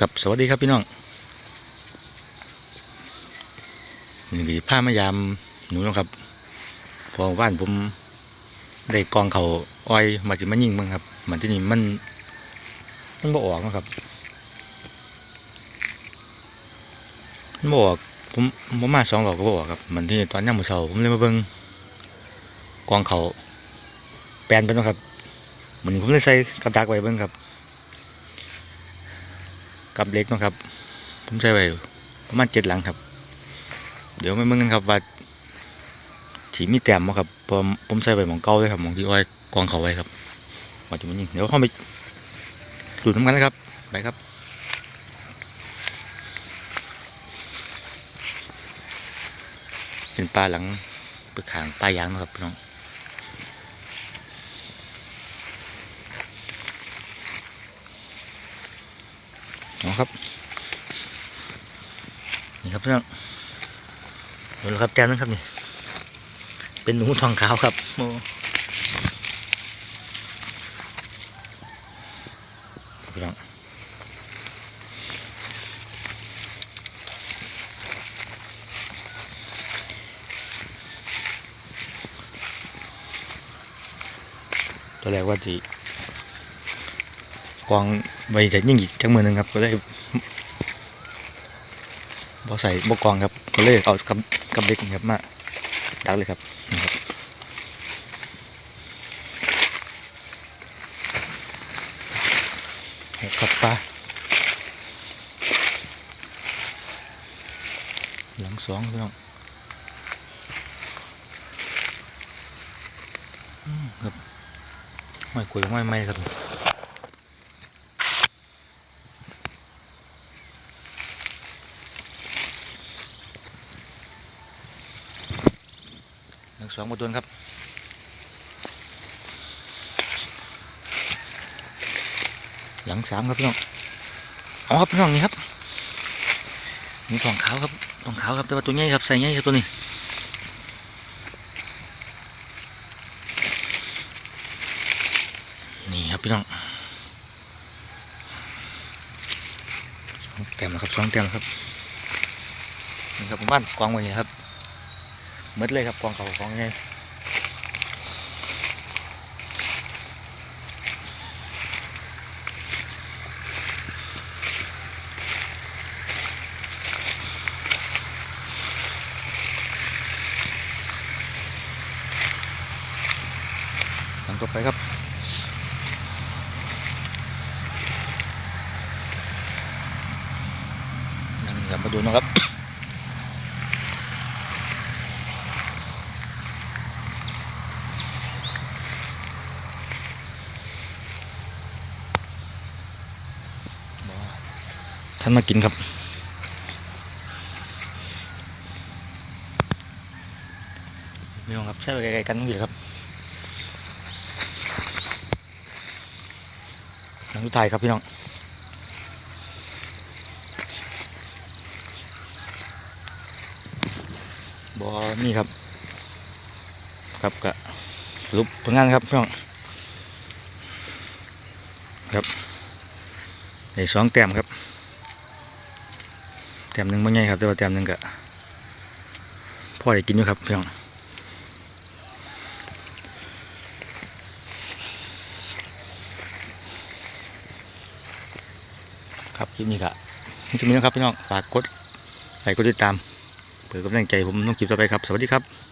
กับสวัสดีครับพี่น้องนี่ดีผ้ามายามหนูนะครับ พอว่านผมได้กองเขาอ้อยมาจิมายิงมั้งครับมันที่นี่มันมันบ่ออกเนาะครับมันบ่ออกผมผมมาสองหลอกก็บ่ออกครับมันที่ตอนย่ำมือเสาผมเลยมาเบิ่งกองเขาแปลนไปนะครับมันนี้ผมเลยใส่กับดักไว้เบิ่งครับ กับเล็กนะครับ ผมใช้ไว้ประมาณเจ็ดหลังครับ เดี๋ยวไมาเบิ่งกันครับว่าถีมีแต้มบ่ครับเพอผมใส่ไว้หมองเก่าเลยครับหมองที่อ้อยกองเขาไว้ครับมาจุดนี้เดี๋ยวเข้าไปดูน้ำกันนะครับไปครับเป็นปลาหลังปึกขางปลายางนะครับพี่น้อง เอาครับนี่ครับพี่น้องดูแล้วครับแต้มนึงครับนี่เป็นหนูทองขาวครับโอ้พี่น้องตัวแรกว่าจี กองใบจะยิ่งอีกจังมือหนึ่งครับ ก็เลยบอใส่บกองครับก็เลยเอากับกับเด็กครับมาดักเลยครับนะครับหกกับปลาหลังสองพี่น้องอืมครับไม่คุยไม่ไม่ครับ นึ่งสองบทดวนครับหลังสามครับพี่น้องอ๋อครับพี่น้องนี่ครับนี่ทองขาวครับทองขาวครับแต่ว่าตัวใหญ่ครับใส่ใหญ่ครับตัวนี้นี่ครับพี่น้องสองแต้มแล้วครับสองแต้มแล้วครับนี่ครับผมบ้านกองไว้ครับ มดเลยครับกองเขาของไงทำต่อไปครับนั่งกลับมาดูนะครับ ท่านมากินครับพี่น้องครับใช่ไปไกลๆกันนี่ครับหลังสุดท้ายครับพี่น้องบอนี่ครับ ครับกะสรุปผลงานครับพี่น้องครับในสองแต้มครับ แต้มหนึ่งไม่ง่ายครับ แต่ว่าแต้มหนึ่งก็พ่อได้กินอยู่ครับพี่น้องครับคลิปนี้ก็จะมีนะครับพี่น้องฝากกดไลค์กดติดตามเปิดกำลังใจผมต้องคลิปต่อไปครับ สวัสดีครับ